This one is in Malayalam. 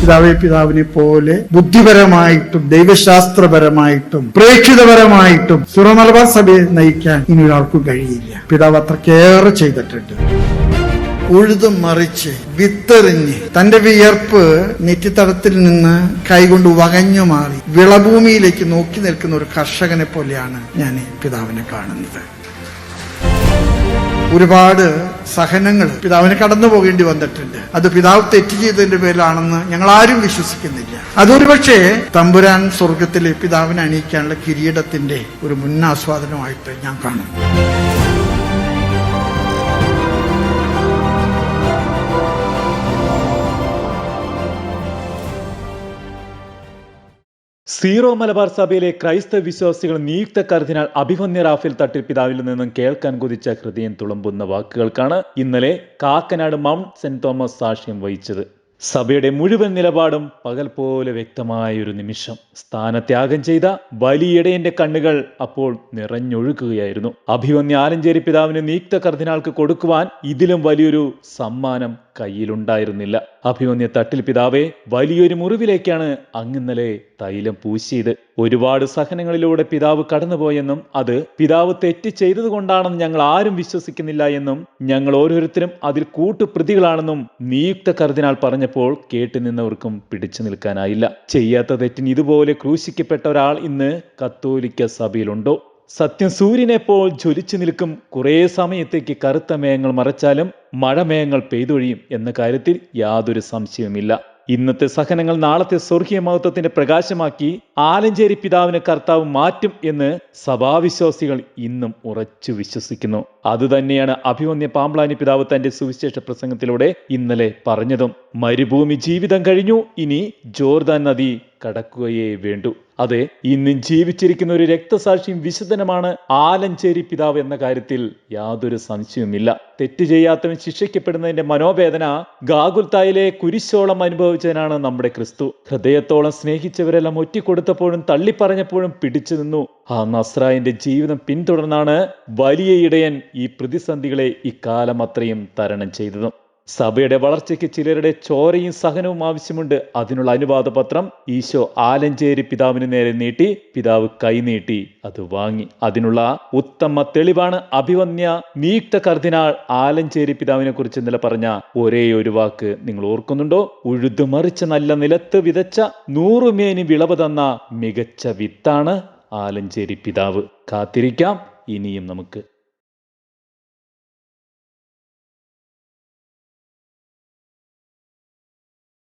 പിതാവെ പിതാവിനെ പോലെ ബുദ്ധിപരമായിട്ടും ദൈവശാസ്ത്രപരമായിട്ടും പ്രേക്ഷിതപരമായിട്ടും സുറമലബാർ സഭയെ നയിക്കാൻ ഇനി ഒരാൾക്കും കഴിയില്ല. പിതാവ് അത്രക്കേറെ ചെയ്തിട്ടുണ്ട്. ഉഴുതും മറിച്ച് വിത്തെറിഞ്ഞ് തന്റെ വിയർപ്പ് നെറ്റിത്തടത്തിൽ നിന്ന് കൈകൊണ്ട് വകഞ്ഞു മാറി വിളഭൂമിയിലേക്ക് നോക്കി നിൽക്കുന്ന ഒരു കർഷകനെ പോലെയാണ് ഞാൻ പിതാവിനെ കാണുന്നത്. ഒരുപാട് സഹനങ്ങൾ പിതാവിന് കടന്നു പോകേണ്ടി വന്നിട്ടുണ്ട്. അത് പിതാവ് തെറ്റ് ചെയ്തതിന്റെ പേരിലാണെന്ന് ഞങ്ങൾ ആരും വിശ്വസിക്കുന്നില്ല. അതൊരു പക്ഷേ തമ്പുരാൻ സ്വർഗത്തിലെ പിതാവിനെ അണിയിക്കാനുള്ള കിരീടത്തിന്റെ ഒരു മുന്നാസ്വാദനമായിട്ട് ഞാൻ കാണുന്നു. സീറോ മലബാർ സഭയിലെ ക്രൈസ്തവ വിശ്വാസികൾ നിയുക്ത കർദിനാൾ അഭിമന്യ റാഫേൽ തട്ടിൽ പിതാവിൽ നിന്നും കേൾക്കാൻ കുതിച്ച ഹൃദയം തുളുമ്പുന്ന വാക്കുകൾക്കാണ് ഇന്നലെ കാക്കനാട് മൗണ്ട് സെന്റ് തോമസ് സാക്ഷ്യം വഹിച്ചത്. സഭയുടെ മുഴുവൻ നിലപാടും പകൽ പോലെ വ്യക്തമായ ഒരു നിമിഷം. സ്ഥാനത്യാഗം ചെയ്ത വലിയിടയന്റെ കണ്ണുകൾ അപ്പോൾ നിറഞ്ഞൊഴുകുകയായിരുന്നു. അഭിമന്യ ആലഞ്ചേരി പിതാവിന് നിയുക്ത കർദിനാൾക്ക് കൊടുക്കുവാൻ ഇതിലും വലിയൊരു സമ്മാനം കയ്യിലുണ്ടായിരുന്നില്ല. അഭിമന്യ തട്ടിൽ പിതാവേ വലിയൊരു മുറിവിലേക്കാണ് അങ്ങിന്നലെ തൈലം പൂശിയത്. ഒരുപാട് സഹനങ്ങളിലൂടെ പിതാവ് കടന്നുപോയെന്നും അത് പിതാവ് തെറ്റ് ചെയ്തതുകൊണ്ടാണെന്ന് ഞങ്ങൾ ആരും വിശ്വസിക്കുന്നില്ല എന്നും ഞങ്ങൾ ഓരോരുത്തരും അതിൽ കൂട്ടുപ്രതികളാണെന്നും നിയുക്ത കർദിനാൾ പറഞ്ഞപ്പോൾ കേട്ടു നിന്നവർക്കും പിടിച്ചു നിൽക്കാനായില്ല. ചെയ്യാത്ത തെറ്റിന് ഇതുപോലെ ക്രൂശിക്കപ്പെട്ട ഒരാൾ ഇന്ന് കത്തോലിക്ക സഭയിലുണ്ടോ? സത്യം സൂര്യനെപ്പോൾ ജ്വലിച്ചു നിൽക്കും കുറേ സമയത്തേക്ക് കറുത്ത മേഘങ്ങൾ മറച്ചാലും മഴമേഘങ്ങൾ പെയ്തൊഴിയും എന്ന കാര്യത്തിൽ യാതൊരു സംശയവുമില്ല. ഇന്നത്തെ സഹനങ്ങൾ നാളത്തെ സ്വർഗീയ മഹത്വത്തിന്റെ പ്രകാശമാക്കി ആലഞ്ചേരി പിതാവിന് കർത്താവ് മാറ്റും എന്ന് സഭാവിശ്വാസികൾ ഇന്നും ഉറച്ചു വിശ്വസിക്കുന്നു. അതുതന്നെയാണ് അഭിമന്യ പാമ്പ്ലാനി പിതാവ് തന്റെ സുവിശേഷ പ്രസംഗത്തിലൂടെ ഇന്നലെ പറഞ്ഞതും. മരുഭൂമി ജീവിതം കഴിഞ്ഞു ഇനി ജോർദാൻ നദി കടക്കുകയേ വേണ്ടു. അതെ ഇന്നും ജീവിച്ചിരിക്കുന്ന ഒരു രക്തസാക്ഷിയും വിശുദ്ധനുമാണ് ആലഞ്ചേരി പിതാവ് എന്ന കാര്യത്തിൽ യാതൊരു സംശയവുമില്ല. തെറ്റ് ചെയ്യാത്തവൻ ശിക്ഷിക്കപ്പെടുന്നതിന്റെ മനോവേദന ഗാഗുൽത്തായിലെ കുരിശോളം അനുഭവിച്ചതിനാണ് നമ്മുടെ ക്രിസ്തു. ഹൃദയത്തോളം സ്നേഹിച്ചവരെല്ലാം ഒറ്റിക്കൊടുത്തപ്പോഴും തള്ളിപ്പറഞ്ഞപ്പോഴും പിടിച്ചു നിന്നു. ആ നസ്രായന്റെ ജീവിതം പിന്തുടർന്നാണ് വലിയ ഇടയൻ ഈ പ്രതിസന്ധികളെ ഇക്കാലം അത്രയും തരണം ചെയ്തതും. സഭയുടെ വളർച്ചയ്ക്ക് ചിലരുടെ ചോരയും സഹനവും ആവശ്യമുണ്ട്. അതിനുള്ള അനുവാദ പത്രം ഈശോ ആലഞ്ചേരി പിതാവിന് നേരെ നീട്ടി പിതാവ് കൈനീട്ടി അത് വാങ്ങി. അതിനുള്ള ഉത്തമ തെളിവാണ് അഭിവന്യ നിയുക്ത കർദിനാൾ ആലഞ്ചേരി പിതാവിനെ കുറിച്ച് ഇന്നലെ പറഞ്ഞ ഒരേ ഒരു വാക്ക്. നിങ്ങൾ ഓർക്കുന്നുണ്ടോ? ഉഴുതുമറിച്ച നല്ല നിലത്ത് വിതച്ച നൂറുമേനി വിളവ് തന്ന മികച്ച വിത്താണ് ആലഞ്ചേരി പിതാവ്. കാത്തിരിക്കാം. ഇനിയും നമുക്ക്